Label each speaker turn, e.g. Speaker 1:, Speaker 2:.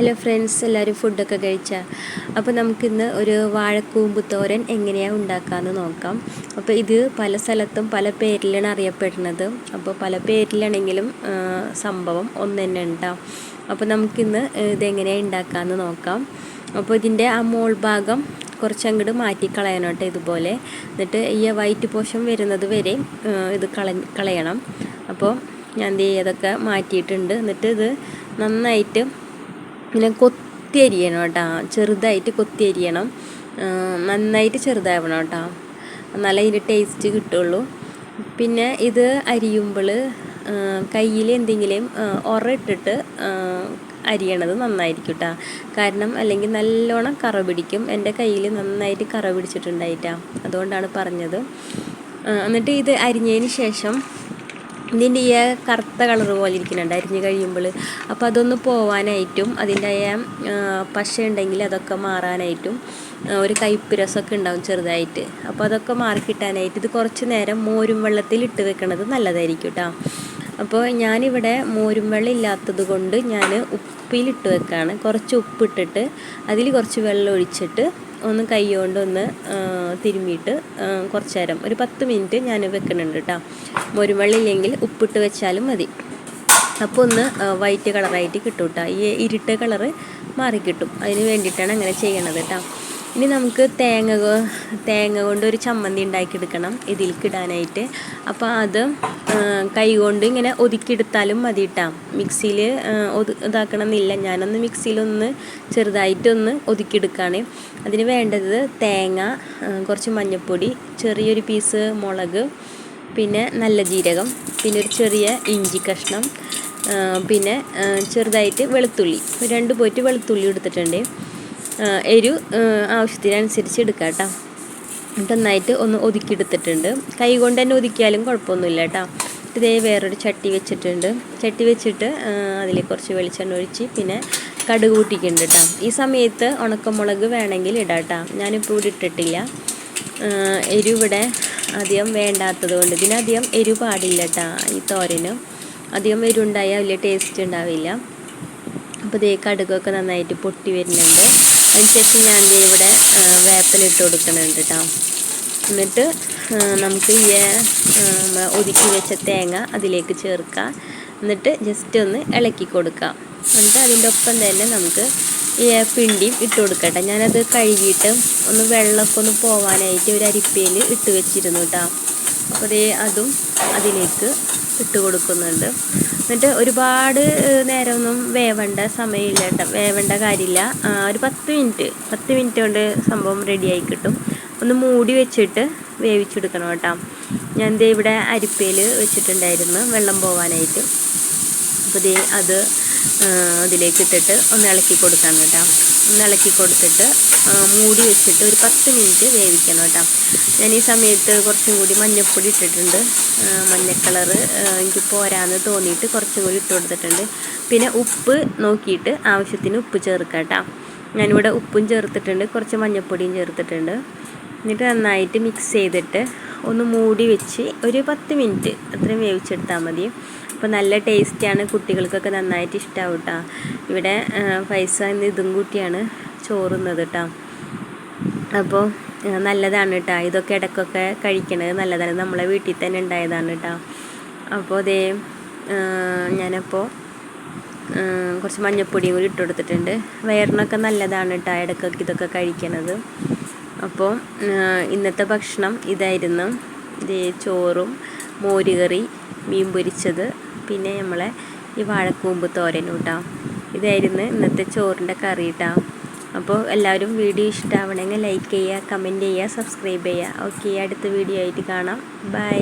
Speaker 1: Hello friends എല്ലാവരും ഫുഡൊക്കെ കഴിച്ചാൽ അപ്പോൾ നമുക്കിന്ന് ഒരു വാഴക്കൂമ്പ് തോരൻ എങ്ങനെയാണ് ഉണ്ടാക്കാമെന്ന് നോക്കാം. അപ്പോൾ ഇത് പല സ്ഥലത്തും പല പേരിലാണ് അറിയപ്പെടുന്നത്. അപ്പോൾ പല പേരിലാണെങ്കിലും സംഭവം ഒന്ന് തന്നെ ഉണ്ടാവും അപ്പോൾ നമുക്കിന്ന് ഇതെങ്ങനെയാണ് ഉണ്ടാക്കാമെന്ന് നോക്കാം. അപ്പോൾ ഇതിന്റെ ആ മോൾ ഭാഗം കുറച്ചങ്ങോട്ട് മാറ്റി കളയണം കേട്ടോ ഇതുപോലെ. എന്നിട്ട് ഈ വൈറ്റ് പോഷം വരുന്നത് വരെ ഇത് കള കളയണം. അപ്പോൾ ഞാൻ ഇതൊക്കെ മാറ്റിയിട്ടുണ്ട്. എന്നിട്ട് ഇത് നന്നായിട്ട് ഇങ്ങനെ കൊത്തി അരിയണം കേട്ടോ. ചെറുതായിട്ട് കൊത്തി അരിയണം നന്നായിട്ട് ചെറുതാവണം കേട്ടോ. എന്നാലേ ഇതിന്റെ ടേസ്റ്റ് കിട്ടുള്ളൂ. പിന്നെ ഇത് അരിയുമ്പോൾ കയ്യിൽ എന്തെങ്കിലും ഉറ ഇട്ടിട്ട് അരിയണത് നന്നായിരിക്കും കേട്ടോ. കാരണം അല്ലെങ്കിൽ നല്ലോണം കറ പിടിക്കും. എന്റെ കയ്യിൽ നന്നായിട്ട് കറ പിടിച്ചിട്ടുണ്ടായിട്ടാണ് അതുകൊണ്ടാണ് പറഞ്ഞത്. എന്നിട്ട് ഇത് അരിഞ്ഞതിന് ശേഷം ഇതിന്റെ ഈ കറുത്ത കളർ പോലെ ഇരിക്കുന്നുണ്ട് അരിഞ്ഞ് കഴിയുമ്പോൾ. അപ്പോൾ അതൊന്ന് പോവാനായിട്ടും അതിന്റെ പശ ഉണ്ടെങ്കിൽ അതൊക്കെ മാറാനായിട്ടും ഒരു കയ്പ്പ് രസമൊക്കെ ഉണ്ടാവും ചെറുതായിട്ട്. അപ്പോൾ അതൊക്കെ മാറി കിട്ടാനായിട്ട് ഇത് കുറച്ച് നേരം മോരും വെള്ളത്തിൽ ഇട്ട് വെക്കണത് നല്ലതായിരിക്കും കേട്ടോ. അപ്പോൾ ഞാനിവിടെ മോരും വെള്ളം ഇല്ലാത്തത് കൊണ്ട് ഞാൻ ഉപ്പിലിട്ട് വെക്കാണ്. കുറച്ച് ഉപ്പിട്ടിട്ട് അതിൽ കുറച്ച് വെള്ളം ഒഴിച്ചിട്ട് ഒന്ന് കൈ കൊണ്ട് ഒന്ന് തിരുമ്മിയിട്ട് കുറച്ച് നേരം ഒരു പത്ത് മിനിറ്റ് ഞാൻ വെക്കുന്നുണ്ട് കേട്ടോ മോരുവെള്ളം ഇല്ലെങ്കിൽ ഉപ്പിട്ട് വെച്ചാലും മതി. അപ്പോൾ ഒന്ന് വൈറ്റ് കളറായിട്ട് കിട്ടും കേട്ടോ ഈ ഇരുട്ട് കളറ് മാറിക്കിട്ടും. അതിന് വേണ്ടിയിട്ടാണ് അങ്ങനെ ചെയ്യണത് കേട്ടോ ഇനി നമുക്ക് തേങ്ങ തേങ്ങ കൊണ്ട് ഒരു ചമ്മന്തി ഉണ്ടാക്കിയെടുക്കണം ഇതിലേക്ക് ഇടാനായിട്ട് അപ്പോൾ അത് കൈ കൊണ്ട് ഇങ്ങനെ ഒതുക്കിയെടുത്താലും മതി ഇട്ടാം മിക്സിയിൽ ഒതു ഇതാക്കണം എന്നില്ല ഞാനൊന്ന് മിക്സിയിലൊന്ന് ചെറുതായിട്ടൊന്ന് ഒതുക്കിയെടുക്കുകയാണ് അതിന് വേണ്ടത് തേങ്ങ കുറച്ച് മഞ്ഞൾപ്പൊടി ചെറിയൊരു പീസ് മുളക് പിന്നെ നല്ല ജീരകം പിന്നെ ഒരു ചെറിയ ഇഞ്ചി കഷ്ണം പിന്നെ ചെറുതായിട്ട് വെളുത്തുള്ളി. രണ്ട് പോയിട്ട് വെളുത്തുള്ളി എടുത്തിട്ടുണ്ട്. എരു ആവശ്യത്തിനനുസരിച്ച് എടുക്കാം കേട്ടോ. നന്നായിട്ട് ഒന്ന് ഒതുക്കിയെടുത്തിട്ടുണ്ട്. കൈ കൊണ്ട് തന്നെ ഒതുക്കിയാലും കുഴപ്പമൊന്നുമില്ല കേട്ടോ. ഇതേ വേറൊരു ചട്ടി വെച്ചിട്ടുണ്ട്. ചട്ടി വെച്ചിട്ട് അതിൽ കുറച്ച് വെളിച്ചെണ്ണ ഒഴിച്ച് പിന്നെ കടുക് കൂട്ടിക്കുന്നുണ്ട് കേട്ടോ. ഈ സമയത്ത് ഉണക്കമുളക് വേണമെങ്കിൽ ഇടാം കേട്ടോ. ഞാനിപ്പോൾ ഇവിടെ ഇട്ടിട്ടില്ല. എരിവിടെ അധികം വേണ്ടാത്തത് കൊണ്ട്. ഇതിനധികം എരിവ് പാടില്ല കേട്ടോ ഈ തോരന്. അധികം എരിവുണ്ടായാൽ വലിയ ടേസ്റ്റ് ഉണ്ടാവില്ല. അപ്പോൾ ഇതേ കടുകൊക്കെ നന്നായിട്ട് പൊട്ടി വരുന്നുണ്ട്. അതിനുശേഷം ഞാൻ ഇവിടെ വേപ്പിലിട്ട് കൊടുക്കുന്നുണ്ട് കേട്ടോ എന്നിട്ട് നമുക്ക് ഈ ഒതുക്കി വെച്ച തേങ്ങ അതിലേക്ക് ചേർക്കാം. എന്നിട്ട് ജസ്റ്റ് ഒന്ന് ഇളക്കി കൊടുക്കാം. എന്നിട്ട് അതിന്റെ ഒപ്പം തന്നെ നമുക്ക് ഈ പിണ്ടിയും ഇട്ട് കൊടുക്കട്ടെ. ഞാനത് കഴുകിയിട്ട് ഒന്ന് വെള്ളമൊക്കെ ഒന്ന് പോവാനായിട്ട് ഒരു അരിപ്പയിൽ ഇട്ട് വെച്ചിരുന്നു കേട്ടോ അപ്പോൾ അതും അതിലേക്ക് ഇട്ട് കൊടുക്കുന്നുണ്ട് എന്നിട്ട് ഒരുപാട് നേരമൊന്നും വേവണ്ട സമയമില്ല കേട്ടോ. വേവേണ്ട കാര്യമില്ല. ഒരു പത്ത് മിനിറ്റ് പത്ത് മിനിറ്റ് കൊണ്ട് സംഭവം റെഡിയായി കിട്ടും. ഒന്ന് മൂടി വെച്ചിട്ട് വേവിച്ചെടുക്കണം കേട്ടോ. ഞാൻ ദേ ഇവിടെ അരിപ്പയിൽ വെച്ചിട്ടുണ്ടായിരുന്നു വെള്ളം പോവാനായിട്ട്. അപ്പോൾ ദേ അത് അതിലേക്ക് ഇട്ടിട്ട് ഒന്ന് ഇളക്കി കൊടുക്കാം കേട്ടോ. ഇളക്കി കൊടുത്തിട്ട് മൂടി വെച്ചിട്ട് ഒരു പത്ത് മിനിറ്റ് വേവിക്കണം കേട്ടോ. ഞാൻ ഈ സമയത്ത് കുറച്ചും കൂടി മഞ്ഞൾപ്പൊടി ഇട്ടിട്ടുണ്ട്. മഞ്ഞക്കളറ് കളറ് എനിക്ക് പോരാന്ന് തോന്നിയിട്ട് കുറച്ചും കൂടി ഇട്ട് കൊടുത്തിട്ടുണ്ട്. പിന്നെ ഉപ്പ് നോക്കിയിട്ട് ആവശ്യത്തിന് ഉപ്പ് ചേർക്കാം കേട്ടോ. ഞാനിവിടെ ഉപ്പും ചേർത്തിട്ടുണ്ട് കുറച്ച് മഞ്ഞൾപ്പൊടിയും ചേർത്തിട്ടുണ്ട്. എന്നിട്ട് നന്നായിട്ട് മിക്സ് ചെയ്തിട്ട് ഒന്ന് മൂടി വെച്ച് ഒരു പത്ത് മിനിറ്റ് അത്രയും വേവിച്ചെടുത്താൽ മതി. അപ്പോൾ നല്ല ടേസ്റ്റിയാണ് കുട്ടികൾക്കൊക്കെ നന്നായിട്ട് ഇഷ്ടമാവും കേട്ടോ ഇവിടെ പൈസ എന്ന് ഇതും കൂട്ടിയാണ് ചോറുന്നത് കേട്ടോ അപ്പോൾ നല്ലതാണ് കേട്ടോ ഇതൊക്കെ ഇടയ്ക്കൊക്കെ കഴിക്കണത് നല്ലതാണ്. നമ്മളെ വീട്ടിൽ തന്നെ ഉണ്ടായതാണ് കേട്ടോ അപ്പോൾ അതേ ഞാനപ്പോൾ കുറച്ച് മഞ്ഞപ്പൊടിയും കൂടി ഇട്ട് കൊടുത്തിട്ടുണ്ട്. വയറിനൊക്കെ നല്ലതാണ് കേട്ടോ ഇടയ്ക്കൊക്കെ ഇതൊക്കെ കഴിക്കണത്. അപ്പോൾ ഇന്നത്തെ ഭക്ഷണം ഇതായിരുന്നു. ഇതേ ചോറും മോരുകറി മീൻ പൊരിച്ചത്. പിന്നെ നമ്മളെ ഈ വാഴക്കൂമ്പ് തോരനും കേട്ടോ. ഇതായിരുന്നു ഇന്നത്തെ ചോറിന്റെ കറി കേട്ടോ അപ്പോൾ എല്ലാവരും വീഡിയോ ഇഷ്ടമാവണമെങ്കിൽ ലൈക്ക് ചെയ്യുക കമന്റ് ചെയ്യുക സബ്സ്ക്രൈബ് ചെയ്യുക. ഓക്കെ അടുത്ത വീഡിയോ ആയിട്ട് കാണാം. ബൈ